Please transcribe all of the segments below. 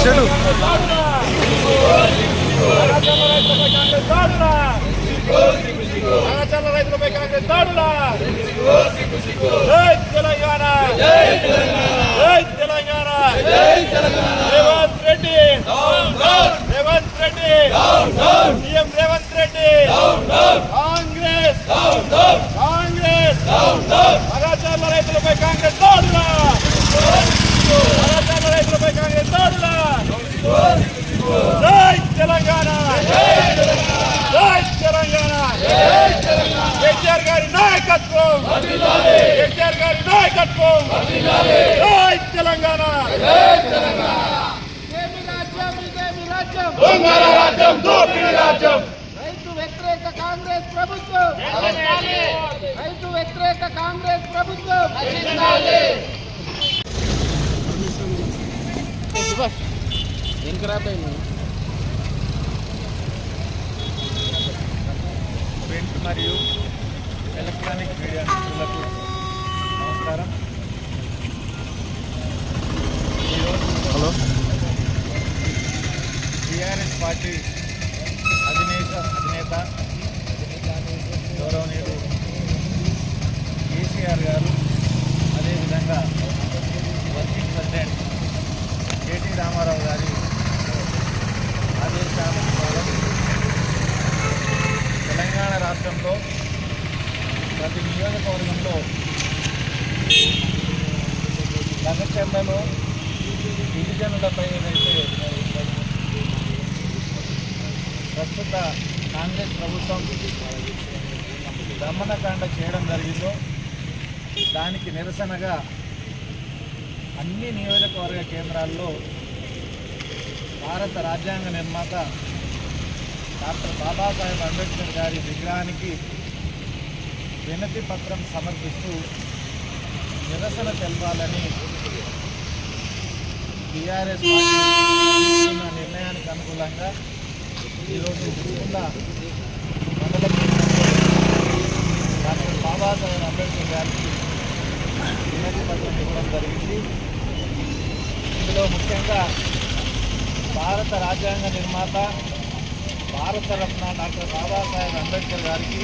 చెడు తెలంగాణ. తెలంగాణ రేవంత్ రెడ్డి రేవంత్ రెడ్డి సీఎం రేవంత్ రెడ్డి కాంగ్రెస్ కాంగ్రెస్ ఆచరణ రైతులపై కాంగ్రెస్ దాడులా ఆచరణ రైతులపై కాంగ్రెస్ దాడులా జై తెలంగాణ జై తెలంగాణ కేసీఆర్ గారి నాయకత్వం కేసీఆర్ గారి నాయకత్వం జై తెలంగాణ ఇదేమి రాజ్యం ఇదేమి రాజ్యం దొంగల రాజ్యం దోపిడీ రాజ్యం రైతు వ్యతిరేక కాంగ్రెస్ ప్రభుత్వం రైతు వ్యతిరేక కాంగ్రెస్ ప్రభుత్వం ప్రింట్ మరియు ఎలక్ట్రానిక్ మీడియా మిత్రులకు నమస్కారం. హలో. టీఆర్ఎస్ పార్టీ అధినేత అధినేత గౌరవనీయుడు కేసీఆర్ గారు ప్రతి నియోజకవర్గంలో లగచర్లలో గిరిజనులపై ఏదైతే ప్రస్తుత కాంగ్రెస్ ప్రభుత్వం దమనకాండ చేయడం జరిగిందో దానికి నిరసనగా అన్ని నియోజకవర్గ కేంద్రాల్లో భారత రాజ్యాంగ నిర్మాత డాక్టర్ బాబాసాహెబ్ అంబేద్కర్ గారి విగ్రహానికి వినతి పత్రం సమర్పిస్తూ నిరసన తెలపాలని టీఆర్ఎస్ నిర్ణయానికి అనుకూలంగా ఈరోజు ఉరుకుంద మండల డాక్టర్ బాబాసాహెబ్ అంబేద్కర్ గారికి వినతి పత్రం ఇవ్వడం జరిగింది. ఇందులో ముఖ్యంగా భారత రాజ్యాంగ నిర్మాత భారతరత్న డాక్టర్ బాబాసాహెబ్ అంబేద్కర్ గారికి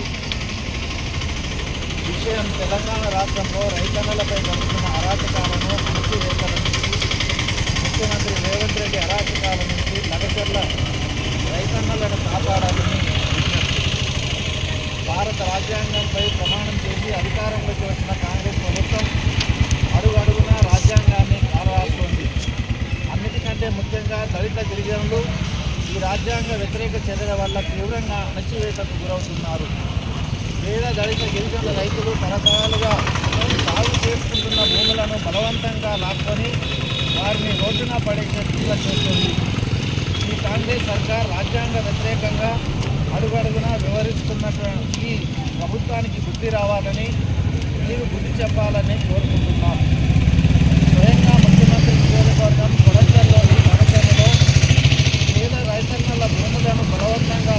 విషయం తెలంగాణ రాష్ట్రంలో రైతన్నలపై జరుగుతున్న అరాచకాలను అణచివేతల నుంచి ముఖ్యమంత్రి రేవంత్ రెడ్డి అరాచకాల నుంచి లగచర్ల రైతన్నలను కాపాడాలని భారత రాజ్యాంగంపై ప్రమాణం చేసి అధికారంలోకి వచ్చిన కాంగ్రెస్ ప్రభుత్వం అడుగు అడుగున రాజ్యాంగాన్ని కాలరాస్తుంది అన్నిటికంటే ముఖ్యంగా దళిత గిరిజనులు ఈ రాజ్యాంగ వ్యతిరేక చర్యల వల్ల తీవ్రంగా అణచివేతకు గురవుతున్నారు. పేద దళిత గిరిజన రైతులు తరతరాలుగా సాగు చేసుకుంటున్న భూములను బలవంతంగా లాక్కొని వారిని రోడ్డున పడేటట్టుగా చేస్తుంది. ఈ కాంగ్రెస్ సర్కార్ రాజ్యాంగ వ్యతిరేకంగా అడుగడుగున వివరిస్తున్నటువంటి ఈ ప్రభుత్వానికి బుద్ధి రావాలని మీరు బుద్ధి చెప్పాలని కోరుకుంటున్నాం. స్వయంగా ముఖ్యమంత్రి నియోజకవర్గం కొడంగల్లోని కడపలో పేద రైతన్నల భూములను బలవంతంగా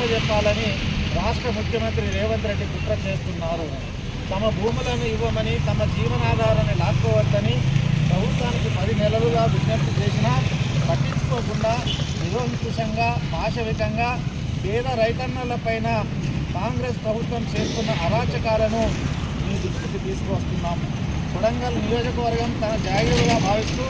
అప్పచెప్పాలని రాష్ట్ర ముఖ్యమంత్రి రేవంత్ రెడ్డి కుట్ర చేస్తున్నారు. తమ భూములను ఇవ్వమని తమ జీవనాధారాన్ని లాక్కోవద్దని ప్రభుత్వానికి పది నెలలుగా విజ్ఞప్తి చేసినా పట్టించుకోకుండా నిరంకుశంగా పాశవికంగా పేద రైతన్నలపైన కాంగ్రెస్ ప్రభుత్వం చేస్తున్న అరాచకాలను మీ దృష్టికి తీసుకువస్తున్నాం కొడంగల్ నియోజకవర్గం తన జాగ్రత్తగా భావిస్తూ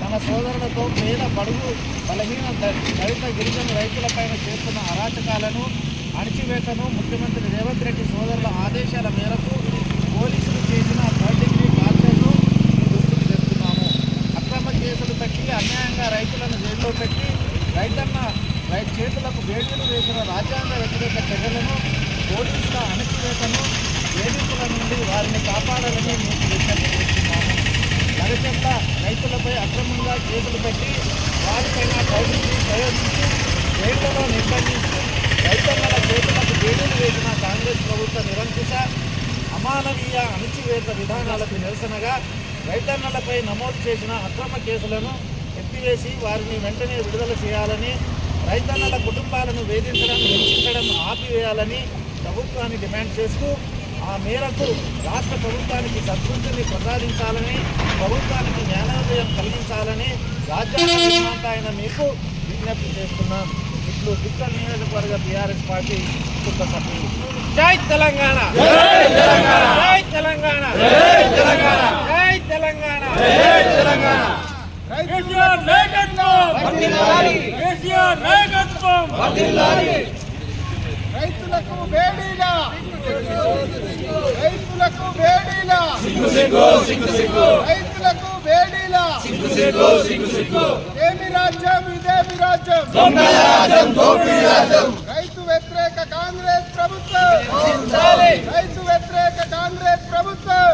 తన సోదరులతో పేద బడుగు బలహీన దళిత గిరిజన రైతులపైన చేస్తున్న అరాచకాలను అణచివేతను ముఖ్యమంత్రి రేవంత్ రెడ్డి సోదరుల ఆదేశాల మేరకు పోలీసులు చేసిన థర్డ్ డిగ్రీ టార్చర్ను దృష్టికి తెస్తున్నాము. అక్రమ కేసులు పెట్టి అన్యాయంగా రైతులను జైల్లో పెట్టి రైతన్న చేతులకు వేడుకలు వేసిన రాజ్యాంగ వ్యతిరేక చర్యలను పోలీసుల అణచివేతను వేదికల నుండి వారిని కాపాడాలని మీకు విజ్ఞప్తి చేస్తున్నాము రైతులపై అక్రమంగా కేసులు పెట్టి వారిపైన టైటిల్ని ప్రయోగించి రైతులను నిర్బంధించి రైతన్నల చేతులకు వేడులు వేసిన కాంగ్రెస్ ప్రభుత్వ నిరంకుశ అమానవీయ అణచివేత విధానాలకు నిరసనగా రైతన్నలపై నమోదు చేసిన అక్రమ కేసులను ఎత్తివేసి వారిని వెంటనే విడుదల చేయాలని రైతన్నల కుటుంబాలను వేధించడం హింసించడం ఆపివేయాలని ప్రభుత్వాన్ని డిమాండ్ చేస్తూ ఆ మేరకు రాష్ట్ర ప్రభుత్వానికి సంతృప్తిని ప్రసాదించాలని ప్రభుత్వానికి జ్ఞానోదయం కలిగించాలని రాజ్యాంగ అయిన మీకు విజ్ఞప్తి చేస్తున్నాం. ఇట్లు దిక్కల్ నియోజకవర్గ టీఆర్ఎస్ పార్టీ కుటుంబ సభ్యులు. జై తెలంగాణ! జై తెలంగాణ! జై తెలంగాణ! జై తెలంగాణ! జై తెలంగాణ! జై తెలంగాణ! కేసీఆర్ నాయకత్వం! కేసీఆర్ నాయకత్వం! రైతులకు వేడిలా రైతులకు వేడిలా రైతులకు వేడిలా ఏమి రాజ్యం ఇదేమి రాజ్యం. రైతు వ్యతిరేక కాంగ్రెస్ ప్రభుత్వం. రైతు వ్యతిరేక కాంగ్రెస్ ప్రభుత్వం.